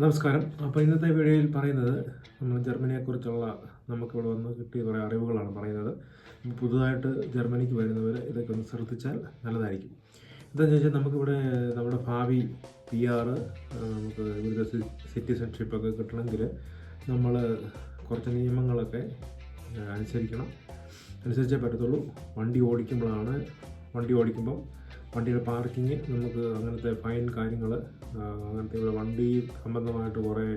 നമസ്കാരം. അപ്പോൾ ഇന്നത്തെ വീഡിയോയിൽ പറയുന്നത് നമ്മൾ ജർമ്മനിയെക്കുറിച്ചുള്ള നമുക്കിവിടെ വന്ന് കിട്ടിയ കുറേ അറിവുകളാണ് പറയുന്നത്. പുതുതായിട്ട് ജർമ്മനിക്ക് വരുന്നവർ ഇതൊക്കെ ഒന്ന് ശ്രദ്ധിച്ചാൽ നല്ലതായിരിക്കും. എന്താണെന്ന് ചോദിച്ചാൽ നമുക്കിവിടെ നമ്മുടെ ഭാവി പി ആർ നമുക്ക് ഇവിടുത്തെ സിറ്റിസൺഷിപ്പൊക്കെ കിട്ടണമെങ്കിൽ നമ്മൾ കുറച്ച് നിയമങ്ങളൊക്കെ അനുസരിക്കണം. അനുസരിച്ചേ പറ്റത്തുള്ളൂ. വണ്ടി ഓടിക്കുമ്പോഴാണ് വണ്ടി ഓടിക്കുമ്പം വണ്ടിയുടെ പാർക്കിങ് നമുക്ക് അങ്ങനത്തെ ഫൈൻ കാര്യങ്ങൾ അങ്ങനത്തെ വണ്ടി സംബന്ധമായിട്ട് കുറേ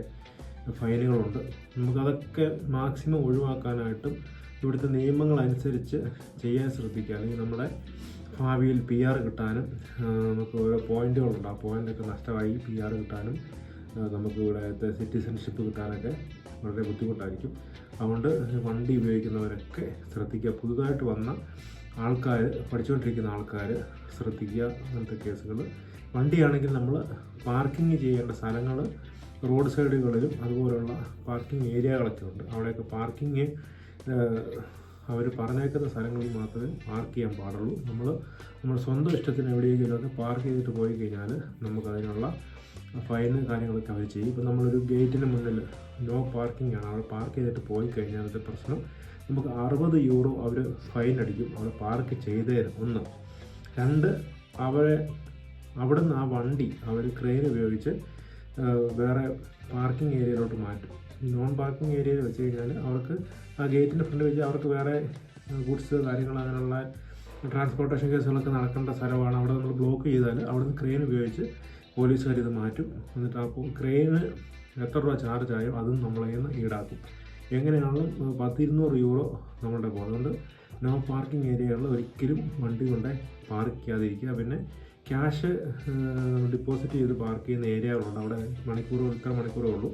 ഫൈനുകളുണ്ട്. നമുക്കതൊക്കെ മാക്സിമം ഒഴിവാക്കാനായിട്ടും ഇവിടുത്തെ നിയമങ്ങൾ അനുസരിച്ച് ചെയ്യാൻ ശ്രദ്ധിക്കുക. അല്ലെങ്കിൽ നമ്മുടെ ഭാവിയിൽ പി ആർ കിട്ടാനും നമുക്ക് ഓരോ പോയിന്റുകളുണ്ട്. ആ പോയിന്റൊക്കെ നഷ്ടമായി പി ആർ കിട്ടാനും നമുക്ക് ഇവിടുത്തെ സിറ്റിസൺഷിപ്പ് കിട്ടാനൊക്കെ വളരെ ബുദ്ധിമുട്ടായിരിക്കും. അതുകൊണ്ട് വണ്ടി ഉപയോഗിക്കുന്നവരൊക്കെ ശ്രദ്ധിക്കുക. പുതുതായിട്ട് വന്ന ആൾക്കാർ പഠിച്ചുകൊണ്ടിരിക്കുന്ന ആൾക്കാർ ശ്രദ്ധിക്കുക അങ്ങനത്തെ കേസുകൾ വണ്ടിയാണെങ്കിൽ നമ്മൾ പാർക്കിംഗ് ചെയ്യേണ്ട സ്ഥലങ്ങൾ റോഡ് സൈഡുകളിലും അതുപോലുള്ള പാർക്കിംഗ് ഏരിയകളൊക്കെ ഉണ്ട്. അവിടെയൊക്കെ പാർക്കിംഗ് അവർ പറഞ്ഞേക്കുന്ന സ്ഥലങ്ങളിൽ മാത്രമേ പാർക്ക് ചെയ്യാൻ പാടുള്ളൂ. നമ്മൾ നമ്മൾ സ്വന്തം ഇഷ്ടത്തിന് എവിടെയെങ്കിലുമൊക്കെ പാർക്ക് ചെയ്തിട്ട് പോയി കഴിഞ്ഞാൽ നമുക്കതിനുള്ള ഫൈന് കാര്യങ്ങളൊക്കെ അവർ ചെയ്യും. ഇപ്പം നമ്മളൊരു ഗേറ്റിന് മുന്നിൽ നോ പാർക്കിംഗ് ആണ്. അവിടെ പാർക്ക് ചെയ്തിട്ട് പോയി കഴിഞ്ഞാൽ അതിന്റെ പ്രശ്നം നമുക്ക് അറുപത് യൂറോ അവർ ഫൈൻ അടിക്കും അവിടെ പാർക്ക് ചെയ്തേരും ഒന്ന്. രണ്ട് അവരെ അവിടെ നിന്ന് ആ വണ്ടി അവർ ക്രെയിൻ ഉപയോഗിച്ച് വേറെ പാർക്കിംഗ് ഏരിയയിലോട്ട് മാറ്റും. നോൺ പാർക്കിംഗ് ഏരിയയിൽ വെച്ച് കഴിഞ്ഞാൽ അവർക്ക് ആ ഗേറ്റിന്റെ ഫ്രണ്ട് വെച്ച് അവർക്ക് വേറെ ഗുഡ്സ് കാര്യങ്ങൾ അങ്ങനെയുള്ള ട്രാൻസ്പോർട്ടേഷൻ കേസുകളൊക്കെ നടക്കേണ്ട സ്ഥലമാണ്. അവിടെ നമ്മൾ ബ്ലോക്ക് ചെയ്താൽ അവിടെ നിന്ന് ക്രെയിൻ ഉപയോഗിച്ച് പോലീസുകാർ ഇത് മാറ്റും. എന്നിട്ട് അപ്പോൾ ക്രെയിന് എത്ര രൂപ ചാർജ് ആയോ അതും നമ്മളെ ഈടാക്കും. എങ്ങനെയാണെങ്കിലും പത്തിരുന്നൂറ് യൂറോ നമ്മളുടെ പോകും അതുകൊണ്ട് നോ പാർക്കിംഗ് ഏരിയകളിൽ ഒരിക്കലും വണ്ടി കൊണ്ട് പാർക്ക് ചെയ്യാതിരിക്കുക. പിന്നെ ക്യാഷ് ഡിപ്പോസിറ്റ് ചെയ്ത് പാർക്ക് ചെയ്യുന്ന ഏരിയകളുണ്ട് അവിടെ മണിക്കൂർ ഇത്ര മണിക്കൂറേ ഉള്ളൂ.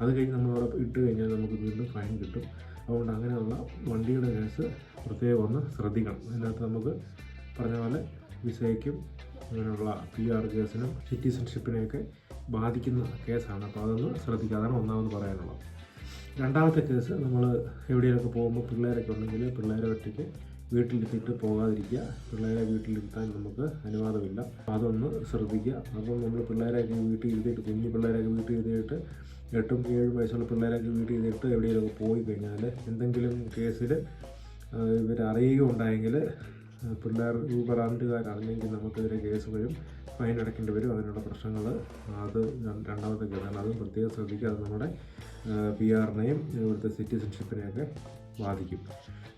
അത് കഴിഞ്ഞ് നമ്മളവിടെ ഇട്ട് കഴിഞ്ഞാൽ നമുക്ക് വീണ്ടും ഫൈൻ കിട്ടും. അതുകൊണ്ട് അങ്ങനെയുള്ള വണ്ടിയുടെ കേസ് പ്രത്യേകം ഒന്ന് ശ്രദ്ധിക്കണം. അതിനകത്ത് നമുക്ക് പറഞ്ഞ പോലെ വിസയ്ക്കും അങ്ങനെയുള്ള പി ആർ കേസിനും സിറ്റിസൺഷിപ്പിനെയൊക്കെ ബാധിക്കുന്ന കേസാണ് അപ്പോൾ അതൊന്ന് ശ്രദ്ധിക്കുക. അതാണ് ഒന്നാമത് പറയാനുള്ളത്. രണ്ടാമത്തെ കേസ് നമ്മൾ എവിടെയൊക്കെ പോകുമ്പോൾ പിള്ളേരൊക്കെ ഉണ്ടെങ്കിൽ പിള്ളേരെ ഒറ്റയ്ക്ക് വീട്ടിലിരുത്തിയിട്ട് പോകാതിരിക്കുക. പിള്ളേരെ വീട്ടിലിരുത്താൻ നമുക്ക് അനുവാദമില്ല. അതൊന്ന് ശ്രദ്ധിക്കുക. അപ്പം നമ്മൾ പിള്ളേരെയൊക്കെ വീട്ടിൽ ഇരുത്തിയിട്ട് കുഞ്ഞു പിള്ളേരെയൊക്കെ വീട്ടിൽ ഇരുത്തിയിട്ട് എട്ടും ഏഴും വയസ്സുള്ള പിള്ളേരെയൊക്കെ വീട്ടിൽ ഇരുത്തിയിട്ട് എവിടെയൊക്കെ പോയി കഴിഞ്ഞാൽ എന്തെങ്കിലും കേസിൽ ഇവർ അറിയുകയുണ്ടായെങ്കിൽ പിള്ളേർ ഊബർ ആൻഡുകാരറിഞ്ഞെങ്കിൽ നമുക്കെതിരെ കേസ് വരും. ഫൈൻ അടയ്ക്കേണ്ടി വരും. അതിനുള്ള പ്രശ്നങ്ങൾ അത് രണ്ടാമത്തെ കേസാണ് അതും പ്രത്യേകം ശ്രദ്ധിക്കുക അത് നമ്മുടെ പി ആറിനെയും ഇവിടുത്തെ സിറ്റിസൺഷിപ്പിനെയൊക്കെ ബാധിക്കും.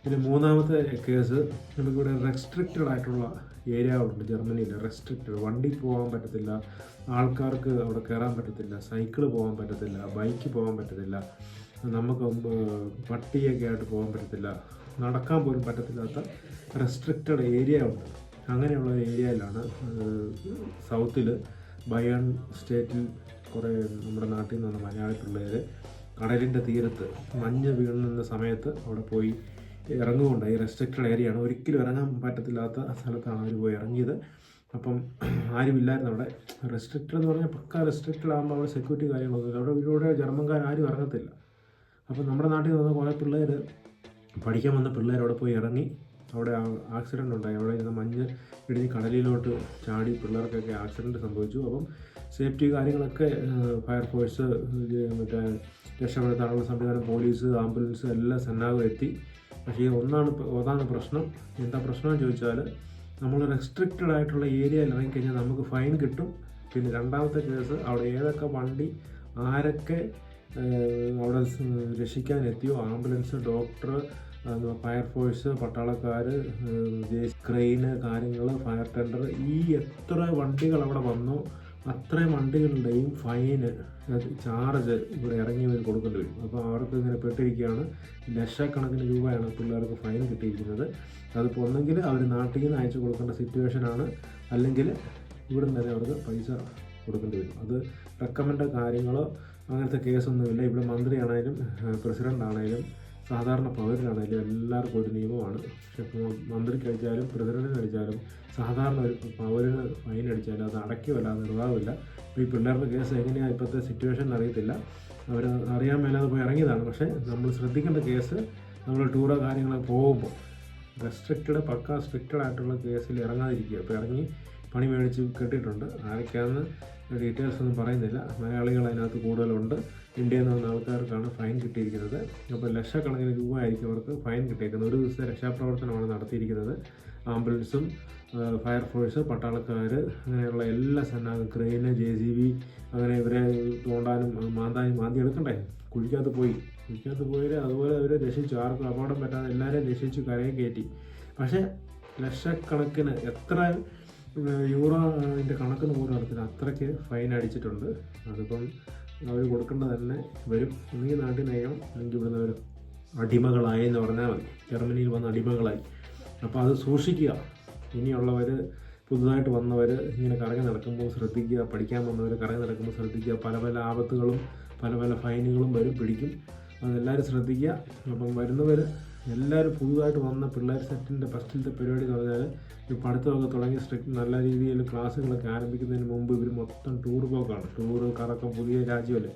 പിന്നെ മൂന്നാമത്തെ കേസ് നമുക്കിവിടെ റെസ്ട്രിക്റ്റഡ് ആയിട്ടുള്ള ഏരിയകളുണ്ട് ജർമ്മനിയിൽ റെസ്ട്രിക്റ്റഡ് വണ്ടി പോകാൻ പറ്റത്തില്ല. ആൾക്കാർക്ക് അവിടെ കയറാൻ പറ്റത്തില്ല. സൈക്കിൾ പോകാൻ പറ്റത്തില്ല. ബൈക്ക് പോകാൻ പറ്റത്തില്ല. നമുക്ക് പട്ടിയൊക്കെ ആയിട്ട് പോകാൻ പറ്റത്തില്ല. നടക്കാൻ പോലും പറ്റത്തില്ലാത്ത റെസ്ട്രിക്റ്റഡ് ഏരിയ ഉണ്ട്. അങ്ങനെയുള്ള ഏരിയയിലാണ് സൗത്തിൽ ബയൺ സ്റ്റേറ്റിൽ കുറേ നമ്മുടെ നാട്ടിൽ നിന്ന് വന്ന മലയാളി പിള്ളേർ കടലിന്റെ തീരത്ത് മഞ്ഞ് വീഴുന്ന സമയത്ത് അവിടെ പോയി ഇറങ്ങുകൊണ്ട് ഈ റെസ്ട്രിക്റ്റഡ് ഏരിയ ആണ്. ഒരിക്കലും ഇറങ്ങാൻ പറ്റത്തില്ലാത്ത സ്ഥലത്താണ് അവർ പോയി ഇറങ്ങിയത്. അപ്പം ആരുമില്ലായിരുന്നു അവിടെ. റെസ്ട്രിക്റ്റഡ് എന്ന് പറഞ്ഞാൽ പക്ക റെസ്ട്രിക്റ്റഡ് ആകുമ്പോൾ അവിടെ സെക്യൂരിറ്റി കാര്യങ്ങളൊന്നും അവിടെ ഇവിടെ ജർമ്മൻകാർ ആരും ഇറങ്ങത്തില്ല. അപ്പം നമ്മുടെ നാട്ടിൽ നിന്ന് കുറേ പിള്ളേർ പഠിക്കാൻ വന്ന പിള്ളേർ അവിടെ പോയി ഇറങ്ങി. അവിടെ ആക്സിഡന്റ് ഉണ്ടായി. അവിടെ ഇരുന്ന മഞ്ഞ് ഇടിഞ്ഞ് കടലിലോട്ട് ചാടി പിള്ളേർക്കൊക്കെ ആക്സിഡന്റ് സംഭവിച്ചു. അപ്പം സേഫ്റ്റി കാര്യങ്ങളൊക്കെ ഫയർഫോഴ്സ് മറ്റേ രക്ഷപ്പെടുത്താനുള്ള സംവിധാനം പോലീസ് ആംബുലൻസ് എല്ലാം സന്നാഹം എത്തി. പക്ഷേ ഒന്നാണ് ഒന്നാണ് പ്രശ്നം. എന്താ പ്രശ്നം എന്ന് ചോദിച്ചാൽ നമ്മൾ റെസ്ട്രിക്റ്റഡ് ആയിട്ടുള്ള ഏരിയയിൽ ഇറങ്ങിക്കഴിഞ്ഞാൽ നമുക്ക് ഫൈൻ കിട്ടും. പിന്നെ രണ്ടാമത്തെ കേസ് അവിടെ ഏതൊക്കെ വണ്ടി ആരൊക്കെ അവിടെ രക്ഷിക്കാൻ എത്തിയോ ആംബുലൻസ് ഡോക്ടർ ഫയർഫോഴ്സ് പട്ടാളക്കാർ ക്രെയിന് കാര്യങ്ങൾ ഫയർ ടെൻഡർ ഈ എത്ര വണ്ടികൾ അവിടെ വന്നു അത്രയും വണ്ടികളുടെയും ഫൈന് ചാർജ് ഇവിടെ ഇറങ്ങിയവർ കൊടുക്കേണ്ടി വരും. അപ്പോൾ അവർക്ക് ഇങ്ങനെ പെട്ടിരിക്കുകയാണ്. ലക്ഷക്കണക്കിന് രൂപയാണ് പിള്ളേർക്ക് ഫൈൻ കിട്ടിയിരിക്കുന്നത്. അതിപ്പോൾ ഒന്നെങ്കിൽ അവർ നാട്ടിൽ നിന്ന് അയച്ചു കൊടുക്കേണ്ട സിറ്റുവേഷനാണ്. അല്ലെങ്കിൽ ഇവിടെ നിന്ന് തന്നെ അവർക്ക് പൈസ കൊടുക്കേണ്ടി വരും. അത് റെക്കമെൻഡ് കാര്യങ്ങളോ അങ്ങനത്തെ കേസൊന്നുമില്ല. ഇവിടെ മന്ത്രിയാണേലും പ്രസിഡന്റ് ആണേലും സാധാരണ പൗരനാണേലും എല്ലാവർക്കും ഒരു നിയമമാണ്. പക്ഷെ ഇപ്പോൾ മന്ത്രിക്ക് അടിച്ചാലും പ്രസിഡന്റിന് അടിച്ചാലും സാധാരണ ഒരു പൗരന് ഫൈൻ അടിച്ചാലും അത് അടയ്ക്കുമല്ലാതെ നിർവാഹമില്ല അപ്പോൾ ഈ പിള്ളേരുടെ കേസ് എങ്ങനെയാണ് ഇപ്പോഴത്തെ സിറ്റുവേഷൻ അറിയത്തില്ല. അവർ അറിയാൻ മേലാതെ പോയി ഇറങ്ങിയതാണ്. പക്ഷേ നമ്മൾ ശ്രദ്ധിക്കേണ്ട കേസ് നമ്മൾ ടൂറോ കാര്യങ്ങളൊക്കെ പോകുമ്പോൾ റെസ്ട്രിക്റ്റഡ് പക്ക സ്ട്രിക്റ്റഡ് ആയിട്ടുള്ള കേസിൽ ഇറങ്ങാതിരിക്കുക. അപ്പോൾ ഇറങ്ങി പണി മേടിച്ച് കെട്ടിയിട്ടുണ്ട്. ആരൊക്കെയാണെന്ന് ഡീറ്റെയിൽസ് ഒന്നും പറയുന്നില്ല. മലയാളികൾ അതിനകത്ത് കൂടുതലുണ്ട്. ഇന്ത്യയിൽ നിന്ന് വന്ന ആൾക്കാർക്കാണ് ഫൈൻ കിട്ടിയിരിക്കുന്നത്. അപ്പോൾ ലക്ഷക്കണക്കിന് രൂപ ആയിരിക്കും അവർക്ക് ഫൈൻ കിട്ടിയിരിക്കുന്നത്. ഒരു ദിവസത്തെ രക്ഷാപ്രവർത്തനമാണ് നടത്തിയിരിക്കുന്നത്. ആംബുലൻസും ഫയർഫോഴ്സ് പട്ടാളക്കാർ അങ്ങനെയുള്ള എല്ലാ സന്നാഹം ക്രെയിന് ജെ സി ബി അങ്ങനെ ഇവരെ തോണ്ടാനും മാന്താനും മാന്തി എടുക്കണ്ടേ? കുഴിക്കകത്ത് പോയി. കുഴിക്കകത്ത് പോയി അതുപോലെ അവരെ രക്ഷിച്ചു. ആർക്കും അപകടം പറ്റാതെ എല്ലാവരെയും രക്ഷിച്ചു കരയെ കയറ്റി. പക്ഷേ ലക്ഷക്കണക്കിന് എത്ര ഏഹ്, യൂറോ അതിന്റെ കണക്കിന് പോലും അറിയത്തില്ല അത്രയ്ക്ക് ഫൈൻ അടിച്ചിട്ടുണ്ട്. അതിപ്പം അവർ കൊടുക്കേണ്ടത് തന്നെ വരും. നാട്ടിൽ നയം അല്ലെങ്കിൽ ഇവിടുന്ന് ഒരു അടിമകളായി എന്ന് പറഞ്ഞാൽ മതി. ജർമ്മനിയിൽ വന്ന അടിമകളായി. അപ്പോൾ അത് സൂക്ഷിക്കുക. ഇനിയുള്ളവർ പുതുതായിട്ട് വന്നവർ ഇങ്ങനെ കറങ്ങി നടക്കുമ്പോൾ ശ്രദ്ധിക്കുക. പഠിക്കാൻ വന്നവർ കറങ്ങി നടക്കുമ്പോൾ ശ്രദ്ധിക്കുക. പല പല ആപത്തുകളും പല പല ഫൈനുകളും വരും പിടിക്കും. അതെല്ലാവരും ശ്രദ്ധിക്കുക. അപ്പം വരുന്നവർ എല്ലാവരും പുതുതായിട്ട് വന്ന പിള്ളേർ സെറ്റിന്റെ ഫസ്റ്റിലത്തെ പരിപാടി എന്ന് പറഞ്ഞാൽ ഈ പഠിത്തമൊക്കെ തുടങ്ങി സ്ട്രിക്റ്റ് നല്ല രീതിയിൽ ക്ലാസ്സുകളൊക്കെ ആരംഭിക്കുന്നതിന് മുമ്പ് ഇവർ മൊത്തം ടൂർ പോക്കാണ്. ടൂറ് കറക്കം പുതിയ രാജ്യമല്ലേ.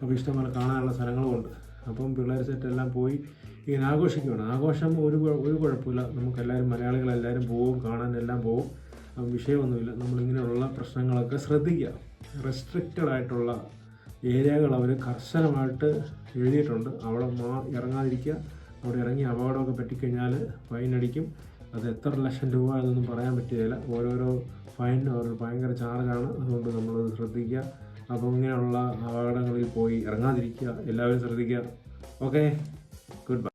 അപ്പോൾ ഇഷ്ടംപോലെ കാണാനുള്ള സ്ഥലങ്ങളുമുണ്ട് അപ്പം പിള്ളേർ സെറ്റ് എല്ലാം പോയി ഇങ്ങനെ ആഘോഷിക്കുകയാണ് ആഘോഷം ഒരു ഒരു കുഴപ്പമില്ല. നമുക്കെല്ലാവരും മലയാളികളെല്ലാവരും പോവും കാണാൻ എല്ലാം പോവും വിഷയമൊന്നുമില്ല. നമ്മളിങ്ങനെയുള്ള പ്രശ്നങ്ങളൊക്കെ ശ്രദ്ധിക്കുക. റെസ്ട്രിക്റ്റഡ് ആയിട്ടുള്ള ഏരിയകൾ അവർ കർശനമായിട്ട് എഴുതിയിട്ടുണ്ട്. അവിടെ മാ ഇറങ്ങാതിരിക്കുക. അവിടെ ഇറങ്ങി അപകടമൊക്കെ പറ്റിക്കഴിഞ്ഞാൽ ഫൈൻ അടിക്കും. അത് എത്ര ലക്ഷം രൂപ എന്നൊന്നും പറയാൻ പറ്റുകയില്ല. ഓരോരോ ഫൈനും അവർ ഭയങ്കര ചാർജാണ് അതുകൊണ്ട് നമ്മളത് ശ്രദ്ധിക്കുക. അപ്പോൾ ഇങ്ങനെയുള്ള അപകടങ്ങളിൽ പോയി ഇറങ്ങാതിരിക്കുക. എല്ലാവരും ശ്രദ്ധിക്കുക. Okay good bye